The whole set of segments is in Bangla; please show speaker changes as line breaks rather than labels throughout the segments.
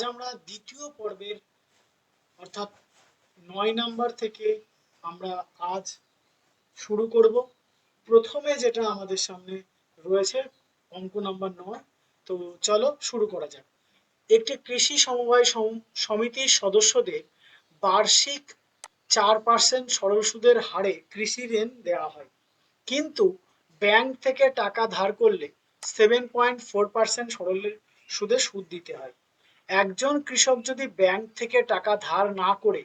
আজ আমরা দ্বিতীয় পর্বের, অর্থাৎ নয় নাম্বার থেকে আমরা আজ শুরু করব। প্রথমে যেটা আমাদের সামনে রয়েছে, অঙ্ক নাম্বার নয়। তো চলো শুরু করা যাক। একটি কৃষি সমবায় সমিতির সদস্যদের বার্ষিক চার পার্সেন্ট সরল সুদের হারে কৃষি ঋণ দেওয়া হয়। কিন্তু ব্যাংক থেকে টাকা ধার করলে সেভেন পয়েন্ট ফোর পার্সেন্ট সরল সুদে সুদ দিতে হয়। একজন কৃষক যদি ব্যাংক থেকে টাকা ধার না করে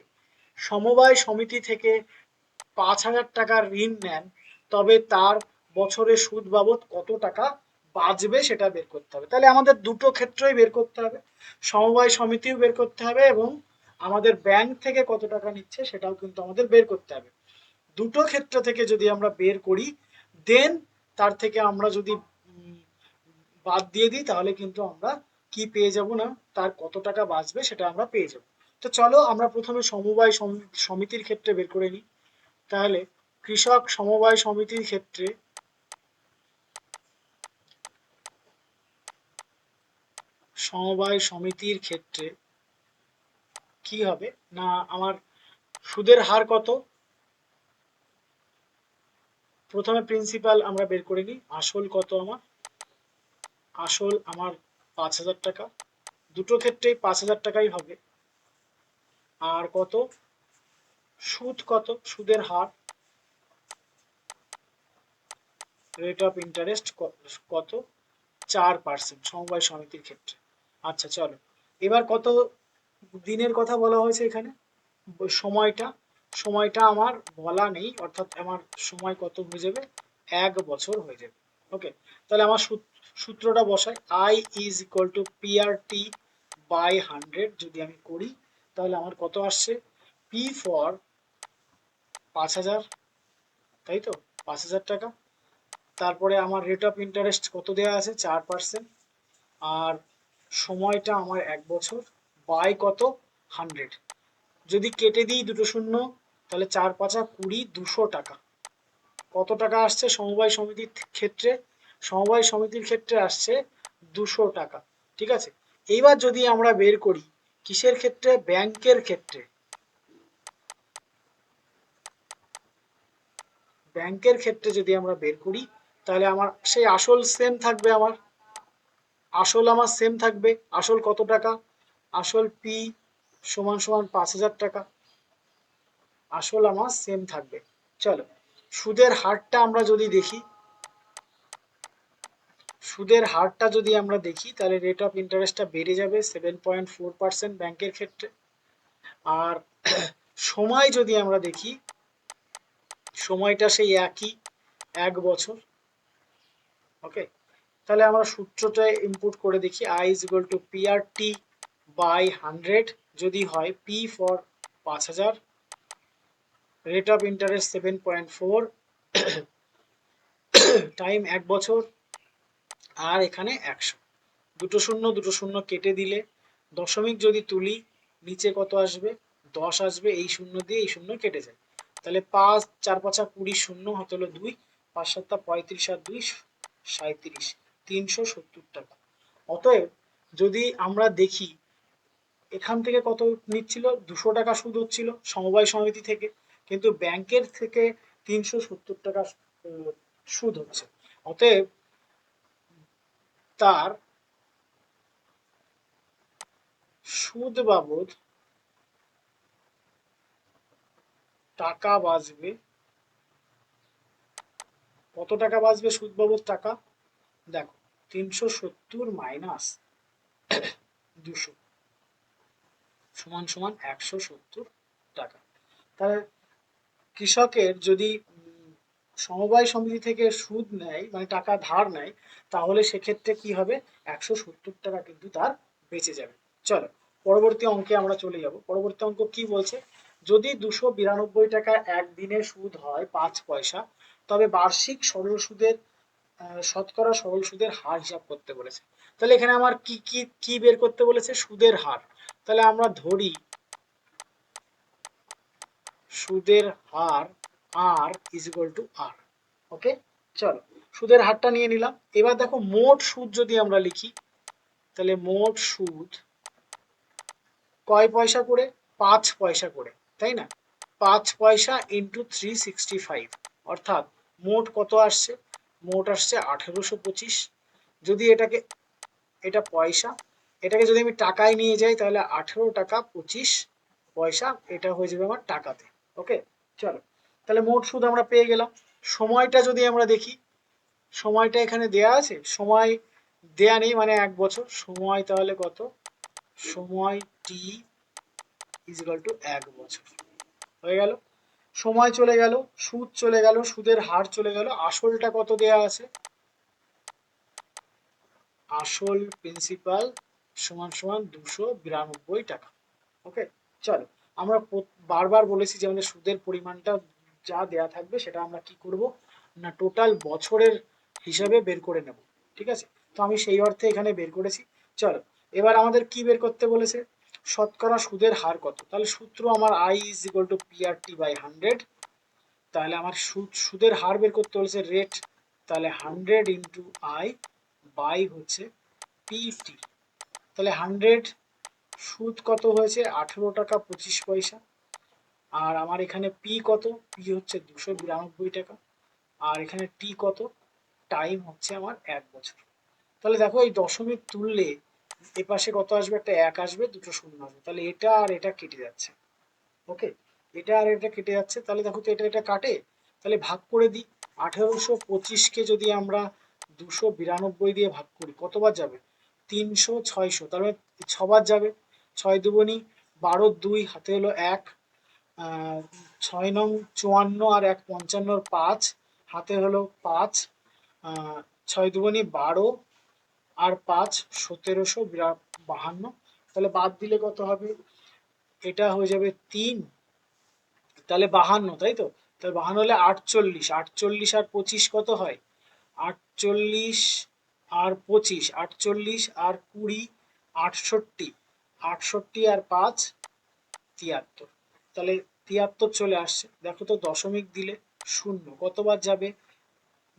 সমবায় সমিতি থেকে পাঁচ হাজার টাকার ঋণ নেন, তবে তার বছরে সুদ বাবদ কত টাকা বাঁচবে সেটা বের করতে হবে। তাহলে আমাদের দুটো ক্ষেত্রেই বের করতে হবে। সমবায় সমিতিও বের করতে হবে এবং আমাদের ব্যাংক থেকে কত টাকা নিচ্ছে সেটাও কিন্তু আমাদের বের করতে হবে। দুটো ক্ষেত্র থেকে যদি আমরা বের করি দেন তার থেকে আমরা যদি বাদ দিয়ে দিই, তাহলে কিন্তু আমরা কি পেয়ে যাব না, তার কত টাকা বাঁচবে সেটা আমরা পেয়ে যাব। তো চলো আমরা প্রথমে সমবায় সম- সমিতির ক্ষেত্রে বের করে নিই। তাহলে কৃষক সমবায় সমিতির ক্ষেত্রে সমবায় সমিতির ক্ষেত্রে কি হবে? না, আমার সুদের হার কত? প্রথমে প্রিন্সিপাল আমরা বের করে নিই। আসল কত আমার? আসল আমার পাঁচ হাজার টাকা। দুটো ক্ষেত্রেই পাঁচ হাজার টাকাই হবে। আর কত? সুদ কত? সুদের হার? রেট অফ ইন্টারেস্ট কত? চার পার্সেন্ট সমবায় সমিতির ক্ষেত্রে। আচ্ছা চলো। এবার কত দিনের কথা বলা হয়েছে এখানে? সময়টা? সময়টা আমার বলা নেই, অর্থাৎ আমার সময় কত হয়ে যাবে? এক বছর হয়ে যাবে। ওকে তাহলে আমার সূত- সূত্রটা বসাই I is equal to PRT by hundred যদি আমি করি, তাহলে আমার কত আসছে? পি ফর পাঁচ হাজার, তাই তো? পাঁচ হাজার টাকা। তারপরে আমার রেট অফ ইন্টারেস্ট কত দেওয়া আছে? চার পার্সেন্ট আর সময়টা আমার এক বছর বাই কত? হান্ড্রেড যদি কেটে দিই দুটো শূন্য, তাহলে চার পাঁচা কুড়ি দুশো টাকা। কত টাকা আসছে? সমবায় সমিতির ক্ষেত্রে সমবায় সমিতির ক্ষেত্রে আসছে দুশো টাকা, ঠিক আছে? এইবার যদি আমরা বের করি, কিসের ক্ষেত্রে? ব্যাংকের ক্ষেত্রে। ব্যাংকের ক্ষেত্রে যদি আমরা বের করি, তাহলে আমার সেই আসল সেম থাকবে আমার। আসল আমার সেম থাকবে। আসল কত টাকা? আসল পি সমান সমান পাঁচ হাজার টাকা। আসল আমার সেম থাকবে। চলো, সুদের হারটা আমরা যদি দেখি সুদের হারটা যদি আমরা দেখি, তাহলে রেট অফ ইন্টারেস্টটা বেড়ে যাবে সেভেন পয়েন্ট ফোর পার্সেন্ট ব্যাংকের ক্ষেত্রে। আর সময় যদি আমরা দেখি, সময়টা সেই একই, এক বছর। ওকে তাহলে আমরা সূত্রটা ইনপুট করে দেখি I is equal to P R T by hundred যদি হয় পি ফর পাঁচ হাজার। Rate of interest seven point four time এক বছর। আর এখানে একশো। দুটো শূন্য দুটো শূন্য কেটে দিলে দশমিক যদি তুলি, নিচে কত আসবে? দশ আসবে, এই শূন্য দিয়ে এই শূন্য কেটে যায়। তাহলে পাঁচ, চার পাঁচা কুড়ি শূন্য হতে হলো দুই, পাঁচ সাতটা পঁয়ত্রিশ আর দুই সাঁত্রিশ তিনশো সত্তর টাকা। অতএব যদি আমরা দেখি, এখান থেকে কত নিচ্ছিল? দুশো টাকা সুদ হচ্ছিল সমবায় সমিতি থেকে, কিন্তু ব্যাংকের থেকে তিনশো সত্তর টাকা সুদ হচ্ছে। অতএব তার সুদ বাবদ টাকা বাঁচবে। কত টাকা বাঁচবে সুদ বাবদ টাকা? দেখো, তিনশো সত্তর মাইনাস দুশো সমান সমান একশো সত্তর টাকা। তাহলে কৃষকের যদি সমবায় সমিতি থেকে সুদ নেয় মানে টাকা ধার নেয়, তাহলে সেক্ষেত্রে কি হবে? একশো সত্তর টাকা কিন্তু তার বেঁচে যাবে। চলো, পরবর্তী অঙ্কে আমরা চলে যাব। পরবর্তী অঙ্ক কি বলছে? যদি দুশো বিরানব্বই টাকা একদিনে সুদ হয় পাঁচ পয়সা, তবে বার্ষিক সরল সুদের শতকরা সরল সুদের হার হিসাব করতে বলেছে। তাহলে এখানে আমার কি কি কি বের করতে বলেছে? সুদের হার। তাহলে আমরা ধরি সুদের হার R is equal to R okay চলো, সুদের হারটা নিয়ে নিলাম। এবার দেখো, মোট সুদ যদি আমরা লিখি, তাহলে মোট সুদ কয় পয়সা করে? পাঁচ পয়সা করে, তাই না? পাঁচ পয়সা ইন্টু থ্রি সিক্সটি ফাইভ অর্থাৎ মোট কত আসছে? মোট আসছে আঠেরোশো পঁচিশ। যদি এটাকে, এটা পয়সা, এটাকে যদি আমি টাকায় নিয়ে যাই, তাহলে আঠেরো টাকা পঁচিশ পয়সা, এটা হয়ে যাবে আমার টাকাতে। ওকে চলো। তাহলে মোট সুদ আমরা পেয়ে গেলাম। সময়টা যদি আমরা দেখি, সময়টা এখানে দেয়া আছে, সময় দেয়া নেই মানে এক বছর। সময় তাহলে কত? সময় টি ইজিক্যাল টু এক বছর। হয়ে গেল। সময় চলে গেল, সুদ চলে গেল, সুদের হার চলে গেল। আসলটা কত দেয়া আছে? আসল প্রিন্সিপাল সমান সমান দুশো বিরানব্বই টাকা। ওকে চলো। আমরা বারবার বলেছি যে আমাদের সুদের পরিমাণটা যা দেয়া থাকবে সেটা আমরা কি করব? না টোটাল বছরের হিসাবে বের করে নেব। ঠিক আছে? তো আমি সেই অর্থে এখানে বের করেছি। চলো, এবার আমাদের কি বের করতে বলেছে? শতকরা সুদের হার কত? তাহলে সূত্র আমার I is equal to P R T by hundred তাহলে আমার সুদ, সুদের হার বের করতে বলেছে রেট তাহলে হান্ড্রেড ইন্টু আই বাই হচ্ছে পিটি তাহলে হান্ড্রেড সুদ কত হয়েছে? আঠেরো টাকা পঁচিশ পয়সা। আর আমার এখানে পি কত? পি হচ্ছে দুশো বিরানব্বই টাকা। আর এখানে টি কত? টাইম হচ্ছে আমার এক বছর। তাহলে দেখো এই দশমিক তুললে এ পাশে কত আসবে? একটা এক আসবে, দুটো শূন্য আসবে। তাহলে এটা আর এটা কেটে যাচ্ছে। ওকে এটা আর এটা কেটে যাচ্ছে। তাহলে দেখো তো এটা এটা কাটে। তাহলে ভাগ করে দিই। আঠেরোশো পঁচিশকে যদি আমরা দুশো বিরানব্বই দিয়ে ভাগ করি, কতবার যাবে? তিনশো ছয়শো। তাহলে ছবার যাবে। ছয় দুগুনি বারো দুই, হাতে হলো এক। ছয় নং চুয়ান্ন আর এক পঞ্চান্নর পাঁচ, হাতে হলো পাঁচ ছয় দুগুনি বারো আর পাঁচ সতেরোশো বাহান্ন। তাহলে বাদ দিলে কত হবে? এটা হয়ে যাবে তিন। তাহলে বাহান্ন, তাই তো? তাহলে বাহান্ন হলে আটচল্লিশ। আটচল্লিশ আর পঁচিশ কত হয়? আটচল্লিশ আর পঁচিশ। আটচল্লিশ আর কুড়ি আটষট্টি। আটষট্টি আর পাঁচ তিয়াত্তর। তাহলে তিয়াত্তর চলে আসছে। দেখো তো দশমিক দিলে শূন্য। কতবার যাবে?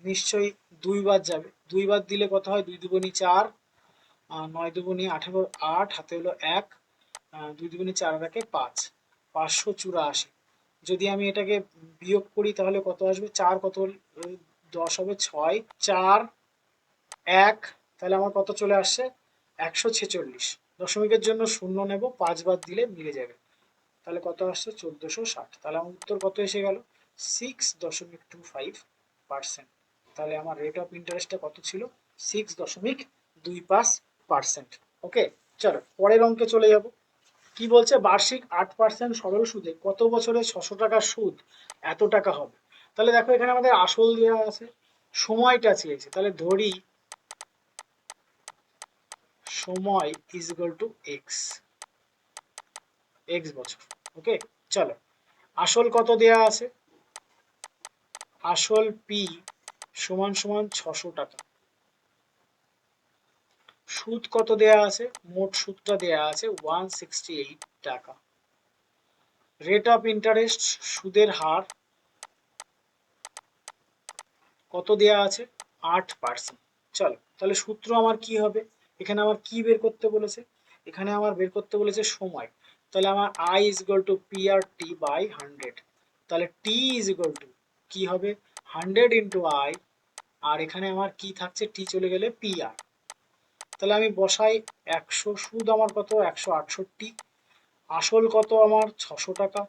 নিশ্চয়ই দুইবার যাবে। দুইবার দিলে কত হয়? দুই দুগুনি চার নয় দুগুনি আঠেরো, আট, হাতে হলো এক দুই দুগুনি চার একে পাঁচ। পাঁচশো চুরাশি। যদি আমি এটাকে বিয়োগ করি তাহলে কত আসবে? চার কত দশ হবে ছয়। চার, এক, তাহলে আমার কত চলে আসছে? একশো ছেচল্লিশ। দশমিকের জন্য শূন্য নেব, পাঁচবার দিলে মিলে যাবে। তাহলে কত আসছে? চোদ্দশো ষাট। তাহলে আমার উত্তর কত এসে গেল? সিক্স দশমিক টু ফাইভ পার্সেন্ট তাহলে আমার রেট অফ ইন্টারেস্টটা কত ছিল? সিক্স দশমিক দুই পাঁচ পার্সেন্ট ওকে চলো, পরের অঙ্কে চলে যাব। কি বলছে? বার্ষিক আট পার্সেন্ট সরল সুদে কত বছরে ছশো টাকার সুদ? এত টাকা হবে। তাহলে দেখো এখানে আমাদের আসল দেওয়া আছে। সময়টা চেয়েছে। তাহলে ধরি, সময় ইজ টু এক্স এক্স বছর। ওকে? চলো। আসল কত দেয়া আছে? আসল পি সমান সমান ছশো টাকা। সুদ কত দেয়া আছে? মোট সুদটা দেয়া আছে ওয়ান সিক্সটি এইট টাকা। রেট অফ ইন্টারেস্ট সুদের হার কত দেয়া আছে? আট পার্সেন্ট চলো, তাহলে সূত্র আমার কি হবে? এখানে আমার কি বের করতে বলেছে? এখানে আমার বের করতে বলেছে সময়। তাহলে আমার I is equal to P R T by hundred তাহলে টি ইজ ইকুয়াল টু কি হবে? হান্ড্রেড ইন্টু আই আর এখানে আমার কি থাকছে? টি চলে গেলে পি আর তাহলে আমি বসাই একশো, সুদ আমার কত? একশো আটষট্টি। আসল কত আমার? ছশো টাকা।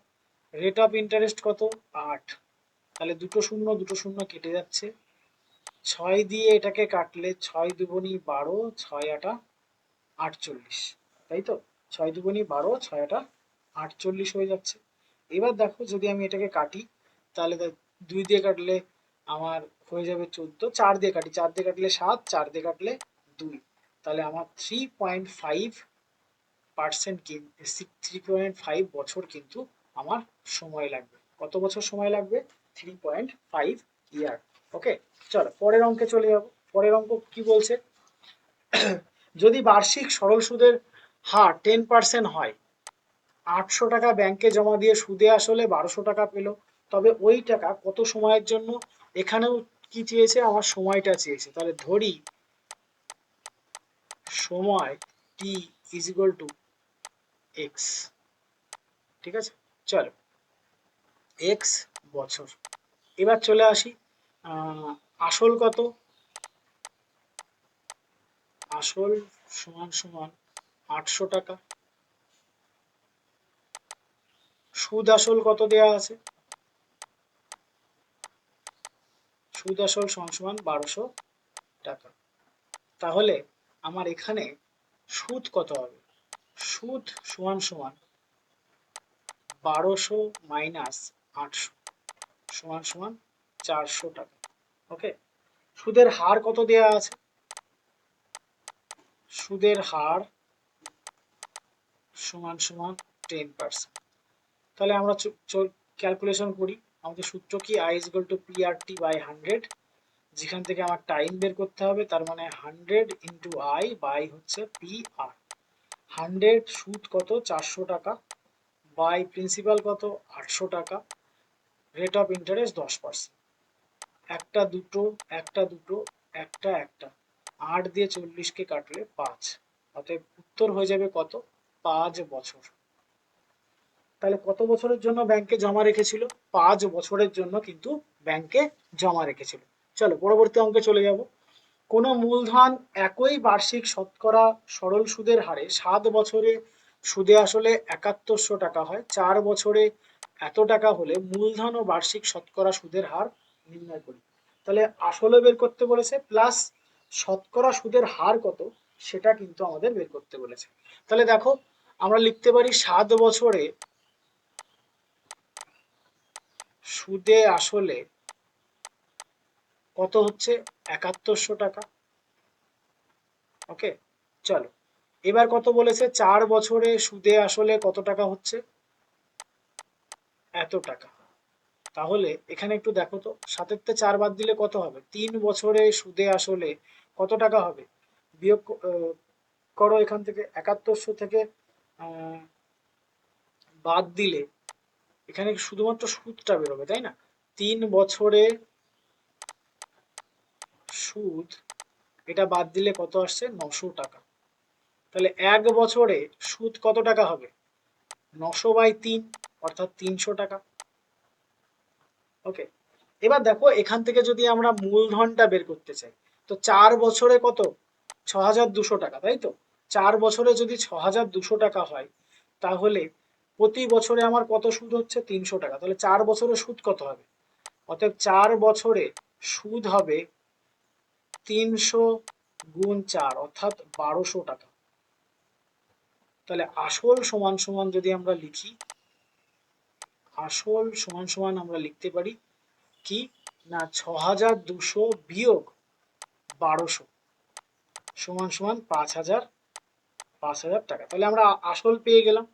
রেট অফ ইন্টারেস্ট কত? আট। তাহলে দুটো শূন্য দুটো শূন্য কেটে যাচ্ছে। ছয় দিয়ে এটাকে কাটলে ছয় দুগুনি বারো, ছয় আটা আটচল্লিশ। তাই তো? ছয় দুগুনি বারো, ছয় আটা আটচল্লিশ হয়ে যাচ্ছে। এবার দেখো যদি আমি এটাকে কাটি, তাহলে দুই দিয়ে কাটলে আমার হয়ে যাবে চোদ্দ, চার দিয়ে কাটি, চার দিয়ে কাটলে সাত, চার দিয়ে কাটলে দুই। তাহলে আমার three point five percent three point five বছর কিন্তু আমার সময় লাগবে। কত বছর সময় লাগবে? Three point five year okay চলো, পরের অঙ্কে চলে যাব। পরের অঙ্ক কি বলছে? যদি বার্ষিক সরল সুদের হার টেন পার্সেন্ট হয়। আটশো টাকা ব্যাংকে জমা দিয়ে সুদে আসলে বারোশো টাকা পেল। তবে ওই টাকা কত সময়ের জন্য? এখানেও কি চেয়েছে? আমার সময়টা চেয়েছে। তাহলে ধরি, সময় T is equal to X ঠিক আছে? চলো এক্স বছর। এবার চলে আসি আসল কত? আসল সমান সমান আটশো টাকা। সুদ আসল কত দেয়া আছে? সুদ আসল সমান বারোশো টাকা। তাহলে আমার এখানে সুদ কত হবে? সুদ সমান সমান বারোশো মাইনাস আটশো সমান সমান চারশো টাকা। ওকে সুদের হার কত দেয়া আছে? সুদের হার সমান সমান টেন পার্সেন্ট তাহলে আমরা ক্যালকুলেশন করি, আমাদের সূত্র কি? I is two P R T by hundred যেখান থেকে আমার টাইম বের করতে হবে, তার মানে হান্ড্রেড ইন্টু আই বাই হচ্ছে পি আর হান্ড্রেড সুদ কত? চারশো টাকা। বাই প্রিন্সিপাল কত? আটশো টাকা। রেট অফ ইন্টারেস্ট দশ পার্সেন্ট একটা দুটো একটা দুটো, একটা একটা। আট দিয়ে চল্লিশকে কাটলে পাঁচ। অতএব উত্তর হয়ে যাবে কত? পাঁচ বছর। তাহলে কত বছরের জন্য ব্যাংকে জমা রেখেছিল? পাঁচ বছরের জন্য কিন্তু ব্যাংকে জমা রেখেছিল। চলো পরবর্তী অঙ্কে চলে যাব। কোনো মূলধন একই বার্ষিক শতকরা সরল সুদের হারে সাত বছরে সুদে আসলে একাত্তরশো টাকা হয়। চার বছরে এত টাকা হলে মূলধন ও বার্ষিক শতকরা সুদের হার নির্ণয় করি। তাহলে আসলে বের করতে বলেছে, প্লাস শতকরা সুদের হার কত সেটা কিন্তু আমাদের বের করতে বলেছে। তাহলে দেখো আমরা লিখতে পারি সাত বছরে সুদে আসলে কত হচ্ছে? একাত্তরশো টাকা। ওকে চলো। এবার কত বলেছে? চার বছরে সুদে আসলে কত টাকা হচ্ছে? এত টাকা। তাহলে এখানে একটু দেখো তো। সাতের তে চার বাদ দিলে কত হবে? তিন বছরে সুদে আসলে কত টাকা হবে? বিয়োগ করো এখান থেকে। একাত্তরশো থেকে বাদ দিলে এখানে শুধুমাত্র সুদটা বেরোবে, তাই না? তিন বছরে সুদ, এটা বাদ দিলে কত আসছে? নশো টাকা। তাহলে এক বছরে সুদ কত টাকা হবে? নশো বাই তিন, অর্থাৎ তিনশো টাকা। ওকে, এবার দেখো, এখান থেকে যদি আমরা মূলধনটা বের করতে চাই, তো চার বছরে কত? ছ হাজার দুশো টাকা, তাই তো? চার বছরে যদি ছ হাজার দুশো টাকা হয়, তাহলে প্রতি বছরে আমার কত সুদ হচ্ছে? তিনশো টাকা। তাহলে চার বছরে সুদ কত হবে? অতএব চার বছরে সুদ হবে তিনশো গুণ চার, অর্থাৎ বারোশো টাকা। তাহলে আসল সমান সমান যদি আমরা লিখি, আসল সমান সমান আমরা লিখতে পারি কি? না ছ হাজার দুশো বিয়োগ বারোশো সমান সমান পাঁচ হাজার পাঁচ হাজার টাকা। তাহলে আমরা আসল পেয়ে গেলাম।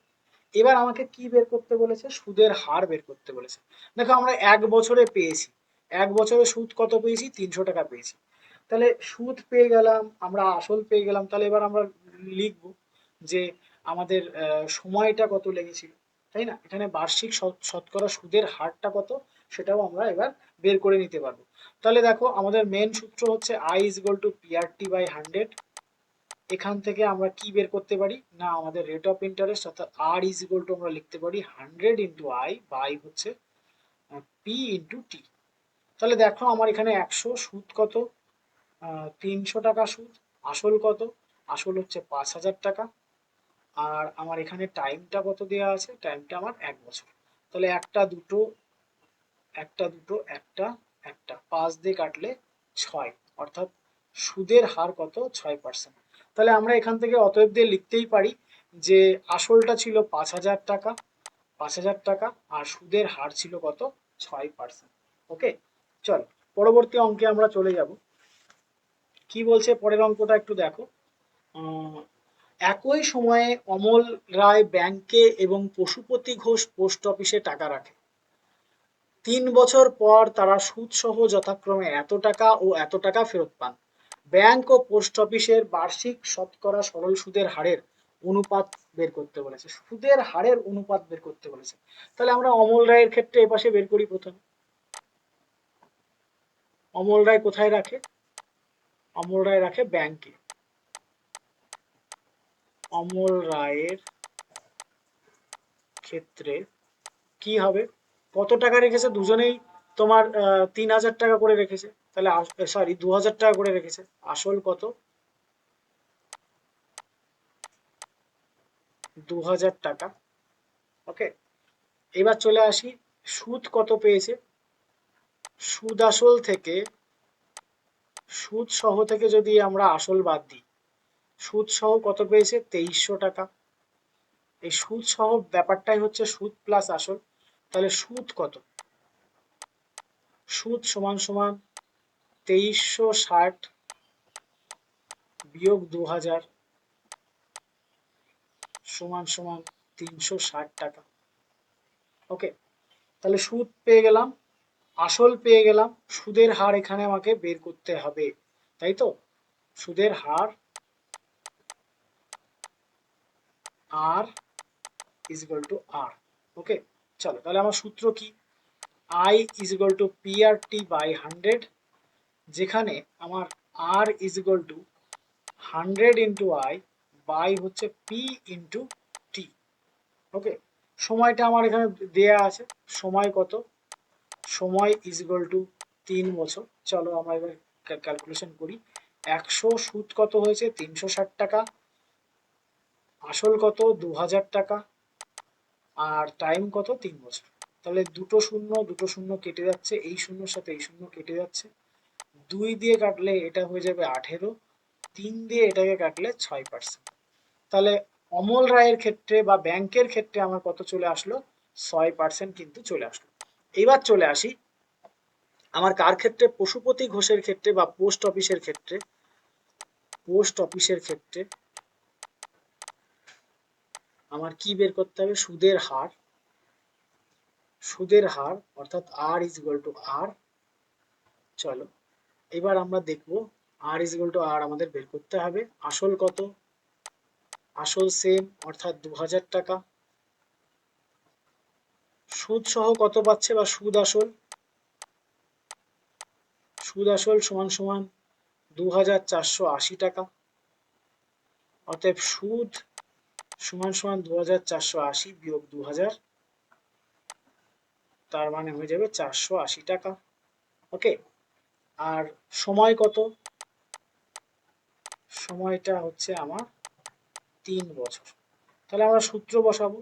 এবার আমাকে কি বের করতে বলেছে? সুদের হার বের করতে বলেছে। দেখো, আমরা এক বছরে পেয়েছি। এক বছরে সুদ কত পেয়েছি? তিনশো টাকা পেয়েছি। তাহলে সুদ পেয়ে গেলাম, আমরা আসল পেয়ে গেলাম। তাহলে এবার আমরা লিখব যে আমাদের সময়টা কত লেগেছিল। তাই না? এখানে বার্ষিক শত- শতকরা সুদের হারটা কত? সেটাও আমরা এবার বের করে নিতে পারব। তাহলে দেখো, আমাদের মেন সূত্র হচ্ছে I is equal to PRT by hundred এখান থেকে আমরা কি বের করতে পারি? না, আমাদের রেট অফ ইন্টারেস্ট অর্থাৎ আর ইজ ইকুয়াল টু আমরা লিখতে পারি হান্ড্রেড ইন্টু আই বাই হচ্ছে পি ইন্টু টি তাহলে দেখো আমার এখানে একশো সুদ কত? তিনশো টাকা সুদ, আসল কত? আসল হচ্ছে পাঁচ হাজার টাকা। আর আমার এখানে টাইমটা কত দেওয়া আছে? টাইমটা আমার এক বছর। তাহলে একটা দুটো একটা দুটো, একটা একটা। পাঁচ দিয়ে কাটলে ছয়। অর্থাৎ সুদের হার কত? ছয় পার্সেন্ট তাহলে আমরা এখান থেকে অতএব দিয়ে লিখতেই পারি যে আসলটা ছিল পাঁচ হাজার টাকা, পাঁচ হাজার টাকা আর সুদের হার ছিল কত? ছয় পার্সেন্ট ওকে চল, পরবর্তী অঙ্কে আমরা চলে যাব। কি বলছে? পরের অঙ্কটা একটু দেখো। একই সময়ে অমল রায় ব্যাংকে এবং পশুপতি ঘোষ পোস্ট অফিসে টাকা রাখে। তিন বছর পর তারা সুদ সহ যথাক্রমে এত টাকা ও এত টাকা ফেরত পান। ব্যাংক ও পোস্ট অফিসের বার্ষিক শতকরা সরল সুদের হারের অনুপাত বের করতে বলেছে। সুদের হারের অনুপাত বের করতে বলেছে। তাহলে আমরা অমল রায়ের ক্ষেত্রে এপাশে বের করি প্রথমে। অমল রায় কোথায় রাখে? অমল রায় রাখে ব্যাংকে। অমল রায়ের ক্ষেত্রে কি হবে? কত টাকা রেখেছে? দুজনেই তোমার তিন হাজার টাকা করে রেখেছে। তাহলে সরি দু হাজার টাকা করে রেখেছে। আসল কত? দু হাজার টাকা। ওকে এবার চলে আসি, সুদ কত পেয়েছে? সুদ আসল থেকে, সুদ সহ থেকে যদি আমরা আসল বাদ দিই, সুদ সহ কত পেয়েছে? তেইশশো টাকা। এই সুদ সহ ব্যাপারটাই হচ্ছে সুদ প্লাস আসল। তাহলে সুদ কত? সুদ সমান সমান তেইশশো ষাট বিয়োগ দু হাজার সমান সমান তিনশো ষাট টাকা। ওকে তাহলে সুদ পেয়ে গেলাম। আসল পেয়ে গেলাম। সুদের হার এখানে আমাকে বের করতে হবে, তাই তো? সুদের হার R is equal to R okay চলো, তাহলে আমার সূত্র কি? I is equal to P R T by hundred যেখানে আমার R is equal to hundred into I by হচ্ছে পি ইন্টু টি ওকে সময়টা আমার এখানে দেয়া আছে। সময় কত? সময় ইজ ইকুয়াল টু তিন বছর। চলো আমরা এবার ক্যালকুলেশন করি। একশো সুদ কত হয়েছে? তিনশো ষাট টাকা। আসল কত? দু হাজার টাকা। আর টাইম কত? তিন বছর। তাহলে দুটো শূন্য দুটো শূন্য কেটে যাচ্ছে। এই শূন্যর সাথে এই শূন্য কেটে যাচ্ছে। দুই দিয়ে কাটলে এটা হয়ে যাবে আঠেরো, তিন দিয়ে এটাকে কাটলে ছয় পার্সেন্ট তাহলে অমল রায়ের ক্ষেত্রে বা ব্যাংকের ক্ষেত্রে আমার কত চলে আসলো? ছয় পার্সেন্ট কিন্তু চলে আসলো। এবার চলে আসি, আমার কার ক্ষেত্রে? পশুপতি ঘোষের ক্ষেত্রে বা পোস্ট অফিসের ক্ষেত্রে? পোস্ট অফিসের ক্ষেত্রে আমার কি বের করতে হবে? সুদের হার। সুদের হার অর্থাৎ R is equal to R চলো এবার আমরা দেখব R is equal to R আমাদের বের করতে হবে। আসল কত? আসল সেম অর্থাৎ দু হাজার টাকা। সুদ সহ কত পাচ্ছে বা সুদ আসল? সুদ আসল সমান সমান দু হাজার চারশো আশি টাকা। অতএব সুদ সমান সমান দু হাজার চারশো আশি বিয়োগ দু হাজার তার মানে হয়ে যাবে চারশো আশি টাকা। ওকে আর সময় কত? সময়টা হচ্ছে আমার তিন বছর। তাহলে আমরা সূত্র বসাবো।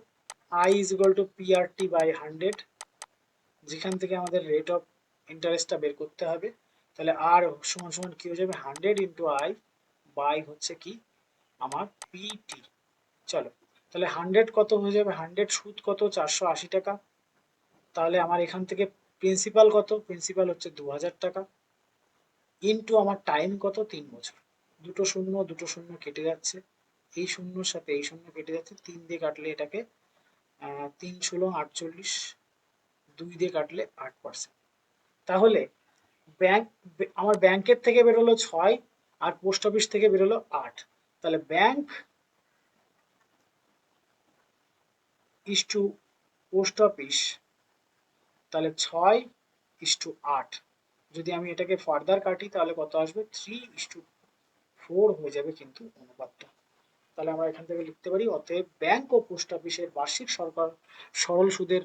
I is equal to P R T by hundred যেখান থেকে আমাদের রেট অফ ইন্টারেস্টটা বের করতে হবে। তাহলে আর সমান সমান কি হয়ে যাবে? হান্ড্রেড ইন্টু আই বাই হচ্ছে কি? আমার পিটি চলো, তাহলে হান্ড্রেড কত হয়ে যাবে? হান্ড্রেড সুদ কত? চারশো আশি টাকা। তাহলে আমার এখান থেকে প্রিন্সিপাল কত? প্রিন্সিপাল হচ্ছে দু হাজার টাকা। ইন্টু আমার টাইম কত? তিন বছর। দুটো শূন্য দুটো শূন্য কেটে যাচ্ছে। এই শূন্যর সাথে এই শূন্য কেটে যাচ্ছে। তিন দিয়ে কাটলে এটাকে তিন ষোলো আটচল্লিশ, দুই দিয়ে কাটলে আট পার্সেন্ট তাহলে ব্যাংক আমার ব্যাংকের থেকে বেরোলো ছয়, আর পোস্ট অফিস থেকে বেরোলো আট। তাহলে bank is to post office তাহলে ছয় ইস টু আট। যদি আমি এটাকে ফার্দার কাটি, তাহলে কত আসবে? থ্রি ইস টু ফোর হয়ে যাবে কিন্তু অনুপাতটা। তাহলে আমরা এখান থেকে লিখতে পারি, অতএব ব্যাংক ও পোস্ট অফিসের বার্ষিক সরকার, সরল সুদের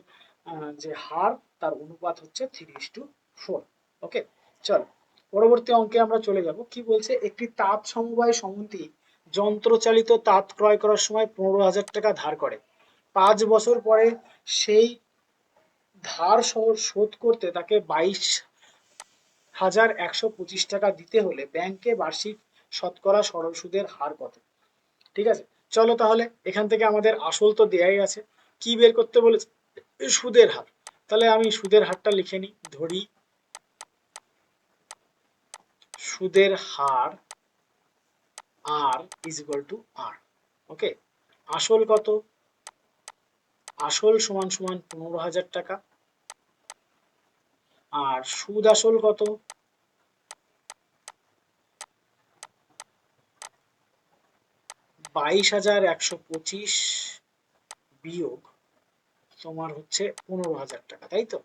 যে হার, তার অনুপাত হচ্ছে three is to four okay চল, পরবর্তী অঙ্কে আমরা চলে যাব। কি বলছে? একটি তাঁত সমবায় সমিতি যন্ত্রচালিত তাঁত ক্রয় করার সময় পনেরো হাজার টাকা ধার করে। পাঁচ বছর পরে সেই ধার শোধ করতে তাকে বাইশ হাজার একশো পঁচিশ টাকা দিতে হলে ব্যাংকে বার্ষিক শতকরা সরল সুদের হার কত? ঠিক আছে? চলো তাহলে, এখান থেকে আমাদের আসল তো দেয়াই আছে। কি বের করতে বলেছে? সুদের হার। তাহলে আমি সুদের হারটা লিখে নিই, ধরি। সুদের হার R is equal to R okay আসল কত? আসল সমান সমান পনেরো হাজার টাকা। আর সুদ আসল কত? বাইশ হাজার একশো পঁচিশ বিয়োগ তোমার হচ্ছে পনেরো হাজার টাকা, তাই তো?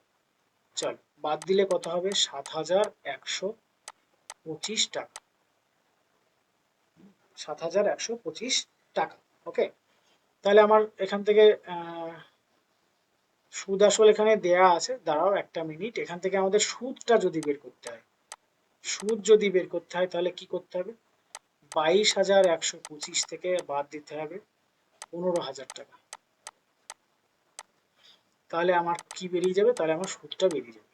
চল, বাদ দিলে কত হবে? সাত হাজার একশো পঁচিশ টাকা। সাত হাজার একশো পঁচিশ টাকা ওকে তাহলে আমার এখান থেকে সুদ আসল এখানে দেয়া আছে। দাঁড়াও একটা মিনিট, এখান থেকে আমাদের সুদটা যদি বের করতে হয়, সুদ যদি বের করতে হয়, তাহলে কি করতে হবে? বাইশ হাজার একশো পঁচিশ থেকে বাদ দিতে হবে পনেরো হাজার টাকা। তাহলে আমার কি বেরিয়ে যাবে? তাহলে আমার সুদটা বেরিয়ে যাবে।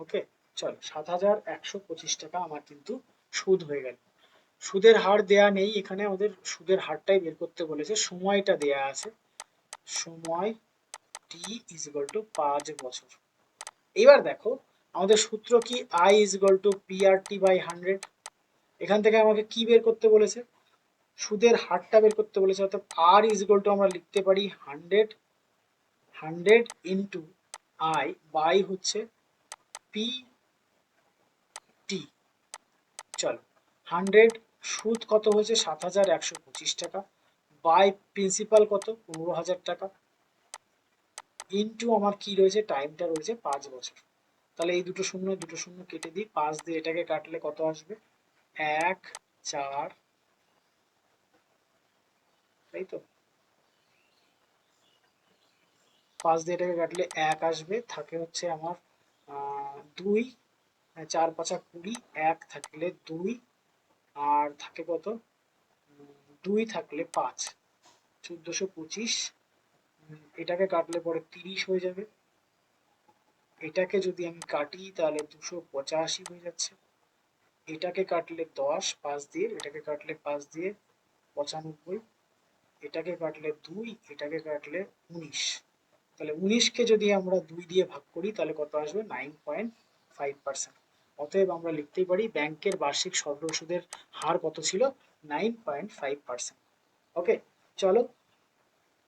ওকে, চলো, সাত হাজার একশো পঁচিশ টাকা আমার কিন্তু সুদ হয়ে গেল। সুদের হার দেয়া নেই, এখানে আমাদের সুদের হারটাই বের করতে বলেছে। সময়টা দেয়া আছে। সময় টি ইজ ইকুয়াল টু পাঁচ বছর। এবার দেখো, আমাদের সূত্র কি? I is equal to P R T by hundred এখান থেকে আমাকে কি বের করতে বলেছে? সুদের হারটা বের করতে বলেছে, অর্থাৎ আর ইজ ইকুয়াল টু আমরা লিখতে পারি hundred hundred into I by হচ্ছে পি টি চলো হান্ড্রেড সুদ কত হয়েছে? সাত হাজার একশো পঁচিশ টাকা। বাই প্রিন্সিপাল কত? পনেরো হাজার টাকা। ইন্টু আমার কি রয়েছে? টাইমটা রয়েছে পাঁচ বছর। তাহলে এই দুটো শূন্য দুটো শূন্য কেটে দিই। পাঁচ দিয়ে এটাকে কাটলে কত আসবে? এক, চার। তাই তো পাঁচ দিয়ে এটাকে কাটলে এক আসবে, থাকে হচ্ছে আমার দুই মানে চার পাঁচা কুড়ি, এক থাকলে দুই, আর থাকে কত? দুই থাকলে পাঁচ, চোদ্দশো পঁচিশ। এটাকে কাটলে পরে তিরিশ হয়ে যাবে। এটাকে যদি আমি কাটি তাহলে দুশো পঁচাশি হয়ে যাচ্ছে। এটাকে কাটলে দশ, পাঁচ দিয়ে, এটাকে কাটলে পাঁচ দিয়ে পঁচানব্বই, এটাকে কাটলে দুই, এটাকে কাটলে উনিশ। তাহলে উনিশকে যদি আমরা দুই দিয়ে ভাগ করি, তাহলে কত আসবে? নাইন পয়েন্ট ফাইভ পার্সেন্ট অতএব আমরা লিখতেই পারি ব্যাংকের বার্ষিক সরল সুদের হার কত ছিল? Nine point five percent okay, চলো,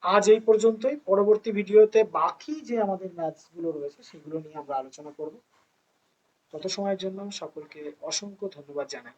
আজ এই পর্যন্তই। পরবর্তী ভিডিওতে বাকি যে আমাদের ম্যাথসগুলো রয়েছে, সেগুলো নিয়ে আমরা আলোচনা করব। তত সময়ের জন্য সকলকে অসংখ্য ধন্যবাদ জানাই।